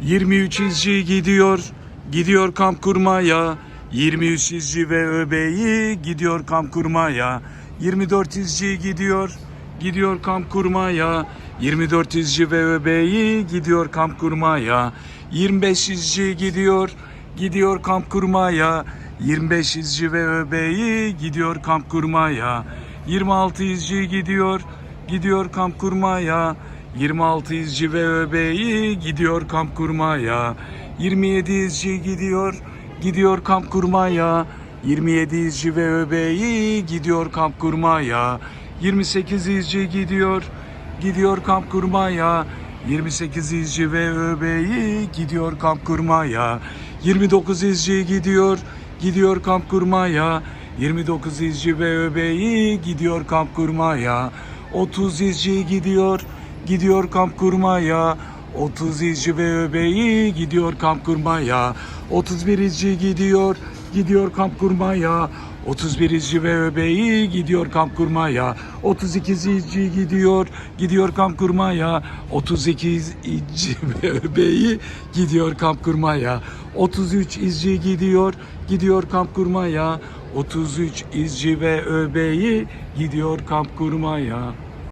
23 izci gidiyor, gidiyor kamp kurmaya. 23 izci ve öbeği gidiyor kamp kurmaya. 24 izci gidiyor, gidiyor kamp kurmaya. 24 izci ve öbeği gidiyor kamp kurmaya. 25 izci gidiyor, gidiyor kamp kurmaya. 25 izci ve öbeği gidiyor kamp kurmaya. 26 izci gidiyor, gidiyor kamp kurmaya. 26 izci ve öbeği gidiyor kamp kurmaya. 27 izci gidiyor, gidiyor kamp kurmaya. 27 izci ve öbeği gidiyor kamp kurmaya. 28 izci gidiyor, gidiyor kamp kurmaya. 28 izci ve öbeği gidiyor kamp kurmaya. 29 izci gidiyor, gidiyor kamp kurmaya. 29 izci ve öbeği gidiyor kamp kurmaya. 30 izci gidiyor, gidiyor kamp kurmaya. 30 izci ve öbeği gidiyor kamp kurmaya. 31 izci gidiyor, gidiyor kamp kurmaya. 31 izci ve öbeği gidiyor kamp kurmaya. 32 izci gidiyor, gidiyor kamp kurmaya. 32 izci ve öbeği gidiyor kamp kurmaya. 33 izci gidiyor, gidiyor kamp kurmaya. 33 izci ve öbeği gidiyor kamp kurmaya.